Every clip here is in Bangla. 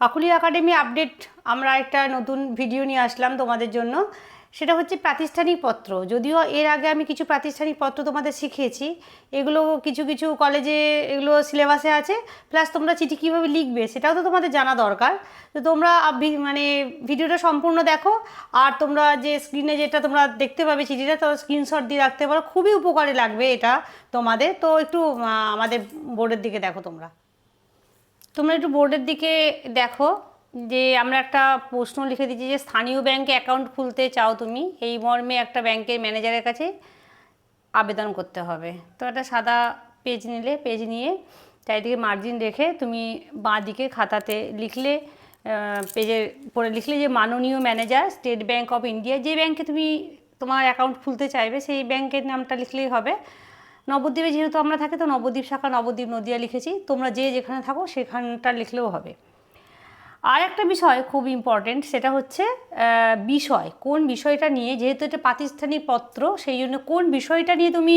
কাকুলি একাডেমি আপডেট আমরা একটা নতুন ভিডিও নিয়ে আসলাম তোমাদের জন্য। সেটা হচ্ছে প্রাতিষ্ঠানিক পত্র। যদিও এর আগে আমি কিছু প্রাতিষ্ঠানিক পত্র তোমাদের শিখিয়েছি। এগুলো কিছু কিছু কলেজে এগুলো সিলেবাসে আছে। প্লাস তোমরা চিঠি কীভাবে লিখবে সেটাও তো তোমাদের জানা দরকার। তো তোমরা মানে ভিডিওটা সম্পূর্ণ দেখো। আর তোমরা যে স্ক্রিনে যেটা তোমরা দেখতে পাবে চিঠিটা তো স্ক্রিনশট দিয়ে রাখতে পারো। খুবই উপকারে লাগবে এটা তোমাদের। তো একটু আমাদের বোর্ডের দিকে দেখো তোমরা। তোমরা একটু বোর্ডের দিকে দেখো যে আমরা একটা প্রশ্ন লিখে দিচ্ছি যে স্থানীয় ব্যাংকে অ্যাকাউন্ট খুলতে চাও তুমি, এই মর্মে একটা ব্যাংকের ম্যানেজারের কাছে আবেদন করতে হবে। তো একটা সাদা পেজ নিলে, পেজ নিয়ে চারিদিকে মার্জিন রেখে তুমি বাঁ দিকে খাতাতে লিখলে পেজের পরে লিখলে যে মাননীয় manager State Bank of India যে ব্যাংকে তুমি তোমার অ্যাকাউন্ট খুলতে চাইবে, সেই ব্যাংকের নামটা লিখলেই হবে। নবদ্বীপে যেহেতু আমরা থাকি, তো নবদ্বীপ শাখা, নবদ্বীপ নদিয়া লিখেছি। তোমরা যে যেখানে থাকো, সেখানটা লিখলেও হবে। আর একটা বিষয় খুব ইম্পর্টেন্ট সেটা হচ্ছে বিষয়। কোন বিষয়টা নিয়ে, যেহেতু এটা প্রাতিষ্ঠানিক পত্র, সেই জন্য কোন বিষয়টা নিয়ে তুমি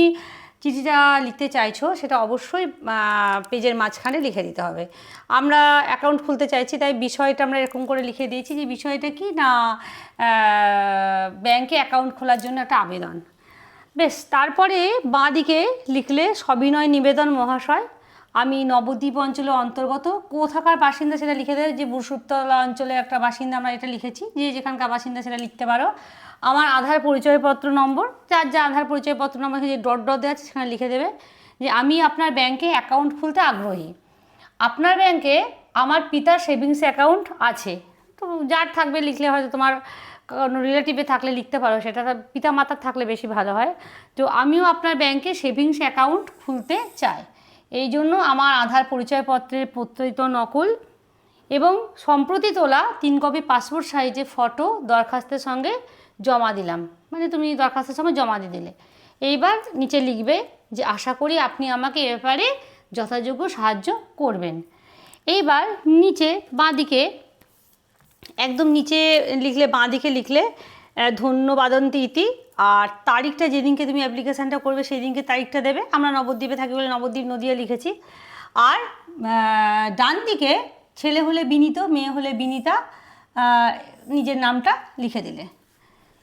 চিঠিটা লিখতে চাইছো, সেটা অবশ্যই পেজের মাঝখানে লিখে দিতে হবে। আমরা অ্যাকাউন্ট খুলতে চাইছি, তাই বিষয়টা আমরা এরকম করে লিখে দিয়েছি যে, বিষয়টা কি না ব্যাংকে অ্যাকাউন্ট খোলার জন্য একটা আবেদন। বেশ, তারপরে বাঁ দিকে লিখলে সবিনয় নিবেদন মহাশয়। আমি নবদ্বীপ অঞ্চলের অন্তর্গত। কোথাকার বাসিন্দা সেটা লিখে দেয়? যে বুরসুপতলা অঞ্চলে একটা বাসিন্দা আমরা এটা লিখেছি। যে যেখানকার বাসিন্দা সেটা লিখতে পারো। আমার আধার পরিচয়পত্র নম্বর, যার যা আধার পরিচয়পত্র নম্বর যে ডট ডট দেওয়া আছে, সেখানে লিখে দেবে। যে আমি আপনার ব্যাংকে অ্যাকাউন্ট খুলতে আগ্রহী। আপনার ব্যাংকে আমার পিতার সেভিংস অ্যাকাউন্ট আছে। তো যার থাকবে লিখলে হয়তো তোমার কোনো রিলেটিভে থাকলে লিখতে পারো, সেটা পিতা মাতার থাকলে বেশি ভালো হয়। তো আমিও আপনার ব্যাংকে সেভিংস অ্যাকাউন্ট খুলতে চাই। এই জন্য আমার আধার পরিচয়পত্রের প্রত্যয়িত নকল এবং সম্প্রতি তোলা তিন কপি পাসপোর্ট সাইজে ফটো দরখাস্তের সঙ্গে জমা দিলাম। মানে তুমি দরখাস্তের সঙ্গে জমা দিয়ে দিলে। এইবার নিচে লিখবে যে, আশা করি আপনি আমাকে এ ব্যাপারে যথাযোগ্য সাহায্য করবেন। এইবার নিচে বাঁদিকে একদম নিচে লিখলে, বাঁ দিকে লিখলে ধন্যবাদন্তি ইতি। আর তারিখটা যেদিনকে তুমি অ্যাপ্লিকেশানটা করবে সেই দিনকে তারিখটা দেবে। আমরা নবদ্বীপে থাকি বলে নবদ্বীপ নদিয়া লিখেছি। আর ডান দিকে ছেলে হলে বিনীত, মেয়ে হলে বিনীতা নিজের নামটা লিখে দিলে।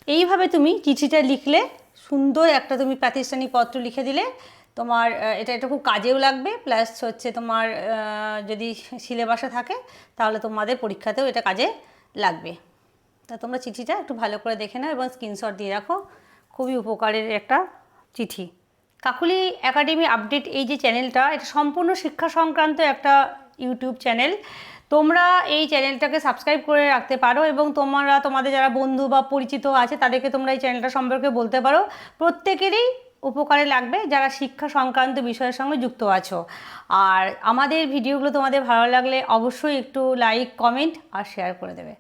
এইভাবে তুমি চিঠিটা লিখলে, সুন্দর একটা তুমি প্রাতিষ্ঠানিক পত্র লিখে দিলে। তোমার এটা এটা খুব কাজেও লাগবে। প্লাস হচ্ছে তোমার যদি সিলেবাসে থাকে, তাহলে তোমাদের পরীক্ষাতেও এটা কাজে লাগবে। তা তোমরা চিঠিটা একটু ভালো করে দেখে নাও এবং স্ক্রিনশট দিয়ে রাখো। খুবই উপকারের একটা চিঠি। কাকুলি একাডেমি আপডেট এই যে চ্যানেলটা এটা সম্পূর্ণ শিক্ষা সংক্রান্ত একটা ইউটিউব চ্যানেল তোমরা এই চ্যানেলটাকে সাবস্ক্রাইব করে রাখতে পারো এবং তোমরা, তোমাদের যারা বন্ধু বা পরিচিত আছে, তাদেরকে তোমরা এই চ্যানেলটা সম্পর্কে বলতে পারো। প্রত্যেকেরই উপকারে লাগবে যারা শিক্ষা সংক্রান্ত বিষয়ের সঙ্গে যুক্ত আছো। আর আমাদের ভিডিওগুলো তোমাদের ভালো লাগলে অবশ্যই একটু লাইক কমেন্ট আর শেয়ার করে দেবে।